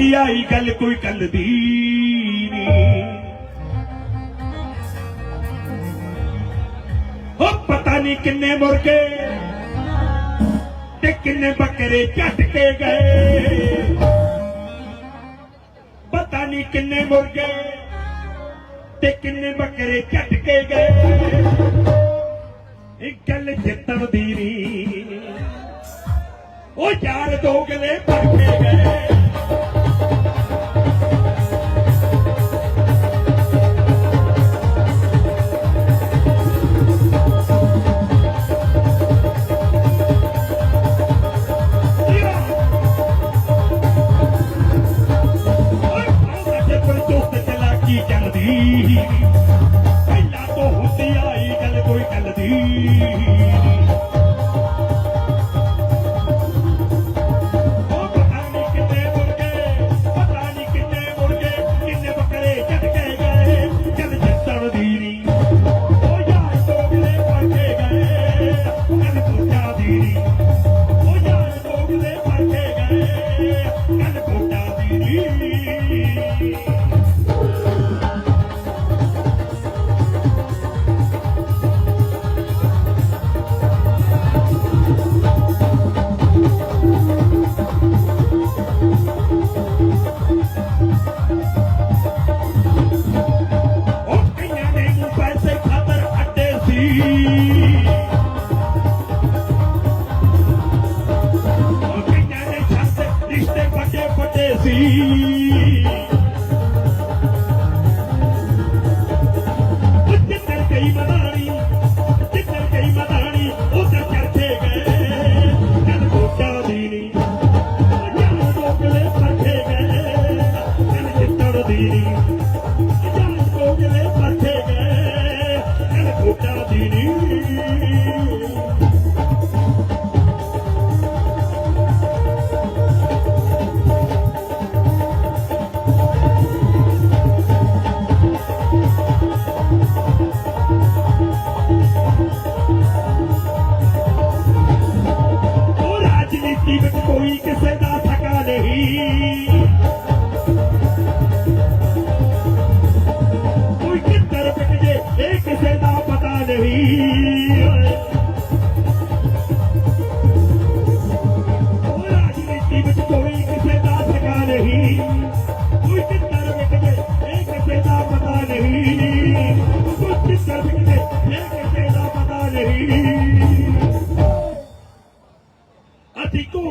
ਆਈ ਗੱਲ ਕੋਈ ਕੱਲ ਦੀ ਨਹੀਂ ਉਹ ਪਤਾ ਨਹੀਂ ਕਿੰਨੇ ਮੁਰਗੇ ਤੇ ਕਿੰਨੇ ਬੱਕਰੇ ਝੱਟ ਕੇ ਗਏ। ਪਤਾ ਨਹੀਂ ਕਿੰਨੇ ਮੁਰਗੇ ਤੇ ਕਿੰਨੇ ਬੱਕਰੇ ਝੱਟ ਕੇ ਗਏ। ਇੱਕ ਗੱਲ ਚਿੱਤਰ ਦੀ ਨਹੀਂ ਉਹ ਯਾਰ ਦੋ ਗਲੇ ਪੜ ਕੇ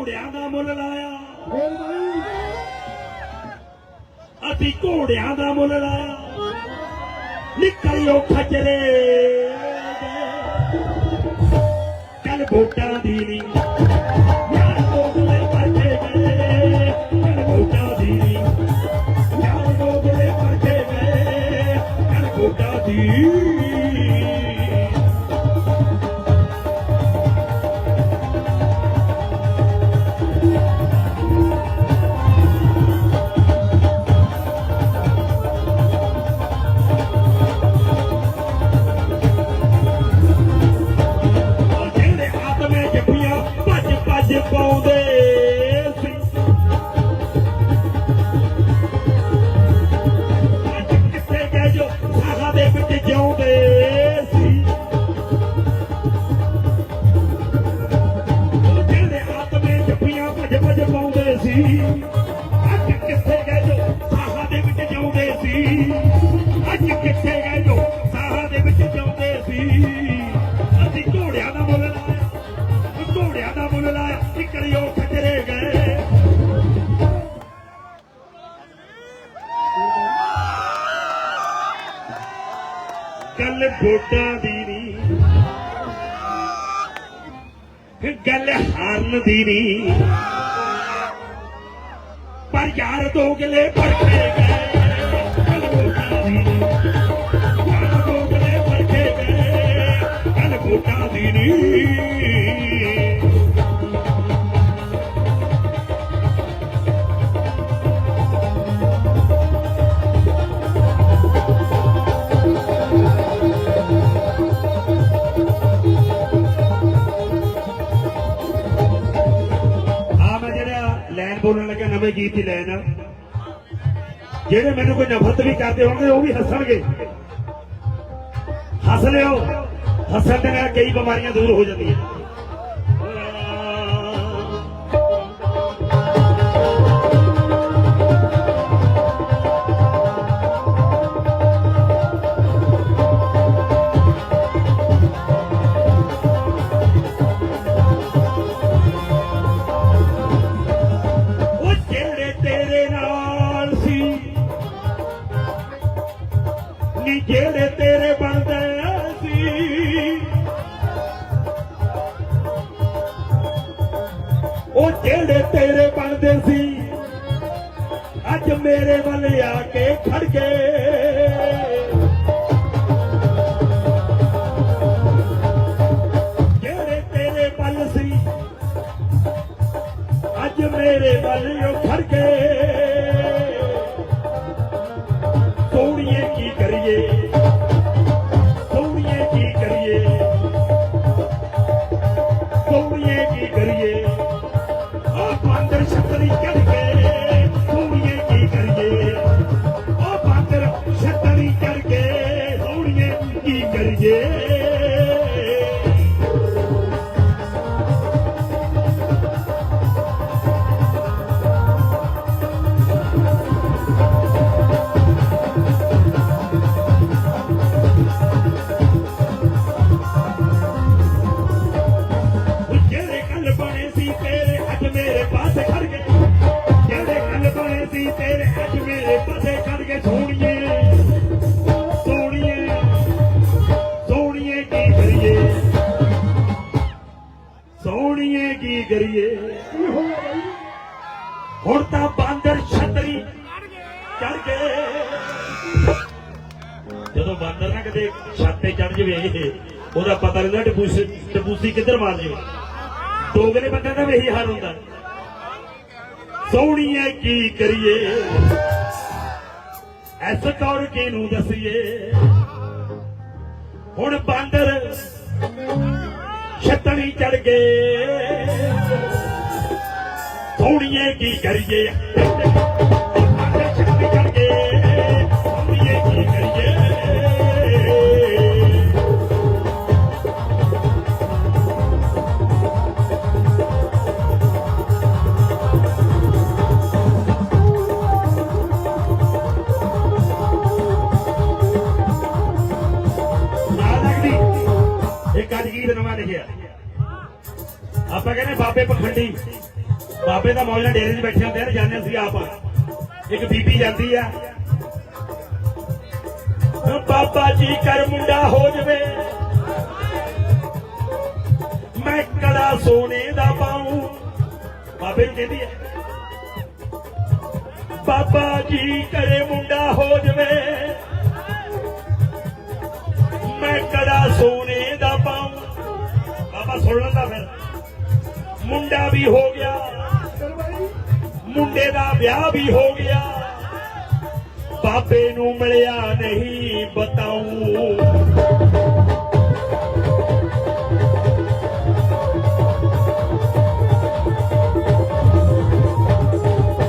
ਘੋੜਿਆਂ ਦਾ ਮੁੱਲ ਲਾਇਆ। ਅਸੀਂ ਘੋੜਿਆਂ ਦਾ ਮੁੱਲ ਲਾਇਆ। ਨਿਕਲਿਓ ਖਜਰੇ। ਕੱਲ ਵੋਟਾਂ ਦੀ ਗੱਲ ਗੋਟਾਂ ਦੀ ਨਹੀਂ ਗੱਲ ਹਾਰਨ ਦੀ ਨਹੀਂ ਪਰ ਯਾਰ ਦੋ ਗਲੇ ਪਰਖੇ ਗਏ। ਗੱਲ ਗੋਡਾਂ ਦੀ ਨਹੀਂ ਗੱਲ ਗੋਟਾਂ ਦੀ ਨਹੀਂ ਮੇਰੇ ਗੀਤ ਹੀ ਲੈਣ। ਜਿਹੜੇ ਮੈਨੂੰ ਕੋਈ ਨਫ਼ਰਤ ਵੀ ਕਰਦੇ ਹੋਣਗੇ, ਉਹ ਵੀ ਹੱਸਣਗੇ। ਹੱਸ ਲਿਓ। ਹੱਸਣ ਦੇ ਨਾਲ ਕਈ ਬਿਮਾਰੀਆਂ ਦੂਰ ਹੋ ਜਾਂਦੀਆਂ। ਮੇਰੇ ਵੱਲ ਆ ਕੇ ਖੜ ਗਏ ਜਿਹੜੇ ਤੇਰੇ ਵੱਲ ਸੀ, ਅੱਜ ਮੇਰੇ ਵੱਲ ਉਹ ਖੜ ਗਏ ਉਹਦਾ ਪਤਾ ਨਹੀਂ ਟਪੂਸੀ ਟਪੂਸੀ ਕਿੱਧਰ ਮਾਰ ਜਵੇ। ਦੋਗਲੇ ਬੰਦੇ ਦਾ ਵੀ ਇਹੀ ਹਾਲ ਹੁੰਦਾ। ਸੋਹਣੀਏ ਕੀ ਕਰੀਏ? ਐਸ ਕੌਰ ਕੀ ਨੂੰ ਦਸੀਏ? ਹੁਣ ਬਾਂਦਰ ਛਤਣੀ ਚੜ ਗਏ। ਸੋਹਣੀਏ ਕੀ ਕਰੀਏ? ਇੱਕ ਅੱਜ ਗੀਤ ਨਵਾਂ ਲਿਖਿਆ ਆਪਾਂ ਕਹਿੰਦੇ ਬਾਬੇ ਪਖੰਡੀ। ਬਾਬੇ ਦਾ ਮੌਜਾ ਡੇਰੇ 'ਚ ਬੈਠੇ ਹੁੰਦੇ ਆ ਨਾ ਸੀ ਆਪ। ਇੱਕ ਬੀਬੀ ਜਾਂਦੀ ਆ। ਬਾਬਾ ਜੀ ਕਰ ਮੁੰਡਾ ਹੋ ਜਵੇ। ਮੈਂ ਕੜਾ ਸੋਨੇ ਦਾ ਪਾਉਂ। ਬਾਬੇ ਨੂੰ ਕਹਿੰਦੀ ਹੈ ਬਾਬਾ ਜੀ ਕਰੇ ਮੁੰਡਾ ਹੋ ਜਵੇ। ਮੈਂ ਕੜਾ ਸੋਨੇ ਸੁਣ ਲੈਂਦਾ ਫਿਰ। ਮੁੰਡਾ ਵੀ ਹੋ ਗਿਆ। ਮੁੰਡੇ ਦਾ ਵਿਆਹ ਵੀ ਹੋ ਗਿਆ। ਬਾਬੇ ਨੂੰ ਮਿਲਿਆ ਨਹੀਂ ਬਤਾਉਂ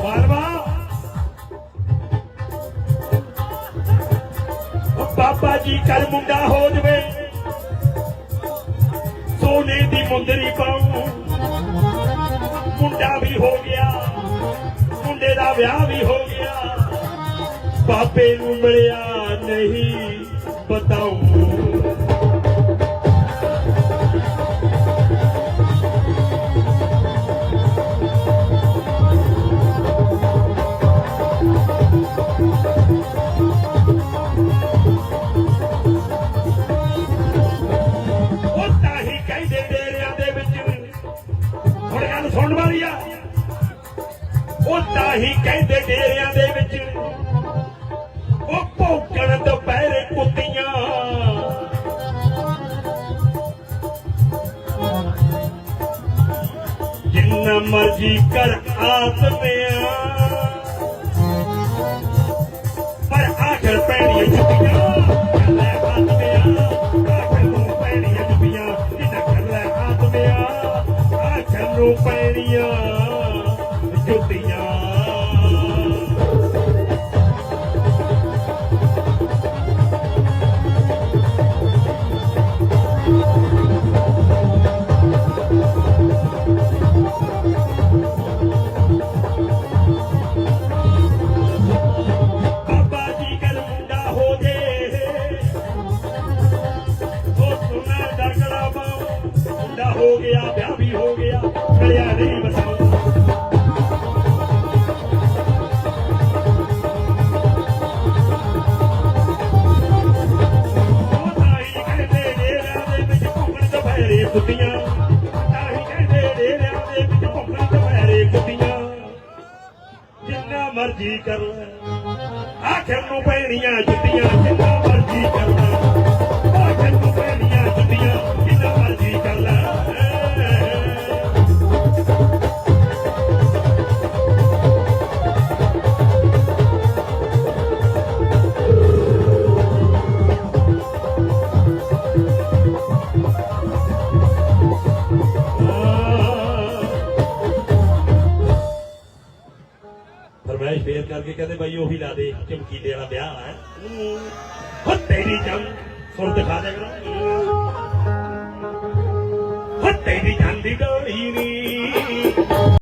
ਮਾਰਵਾ। ਬਾਬਾ ਜੀ ਕੱਲ ਮੁੰਡਾ ਹੋ ਜਵੇ। ਮੁੰਦਰੀ ਪਾਉਂ ਮੁੰਡਾ ਵੀ ਹੋ ਗਿਆ, ਮੁੰਡੇ ਦਾ ਵਿਆਹ ਵੀ ਹੋ ਗਿਆ। ਬਾਬੇ ਨੂੰ ਮਿਲਿਆ ਨਹੀਂ ਬਤਾਉਂ ਜਿੰਨਾ ਮਰਜ਼ੀ ਕਰ ਆਤਮਿਆ ਪਰ ਆਖਰ ਪੈਣੀਆਂ ਜੁੱਤੀਆਂ ਲੈ ਆਤਮਿਆ ਆਖਰ ਨੂੰ ਪੈਣੀਆਂ ਜੁੱਤੀਆਂ ਜਿੰਨਾ ਕਰ ਲੈ ਆਤਮਿਆ ਆਖਰ ਨੂੰ ਪੈਣੀਆਂ ਜੁੱਤੀਆਂ ਵੱਡਾ ਹੋ ਗਿਆ, ਵਿਆਹ ਵੀ ਹੋ ਗਿਆ, ਮਿਲਿਆ ਨਹੀਂ ਬਸਾਉਂਦਾ ਕੁੱਤੀਆਂ। ਤਾਂ ਹੀ ਕਹਿੰਦੇ ਡੇਰਿਆਂ ਦੇ ਵਿੱਚ ਭੁੱਖਣ ਦੁਪਹਿਰੇ ਕੁੱਤੀਆਂ। ਜਿੰਨਾ ਮਰਜ਼ੀ ਕਰ ਲੈ। ਆਖਰ ਨੂੰ ਪੈਣੀਆਂ ਜੁੱਤੀਆਂ, ਜਿੰਨਾ ਮਰਜ਼ੀ ਕਰ ਲੈ। ਆਖਰ ਨੂੰ ਪੈਣੀਆਂ ਜੁੱਤੀਆਂ। ਫਰਮਾਇਸ਼ ਫੇਰ ਕਰਕੇ ਕਹਿੰਦੇ ਬਾਈ ਉਹੀ ਲਾ ਦੇ, ਚਮਕੀਲੇ ਵਾਲਾ ਵਿਆਹ ਹੈ। ਹੋ। ਤੇਰੀ ਜੰਗ, ਸੁਰ ਦਿਖਾ ਦੇ ਕਰੋ ਹੋ ਤੇਰੀ ਜਾਂਦੀ ਡੋਲੀ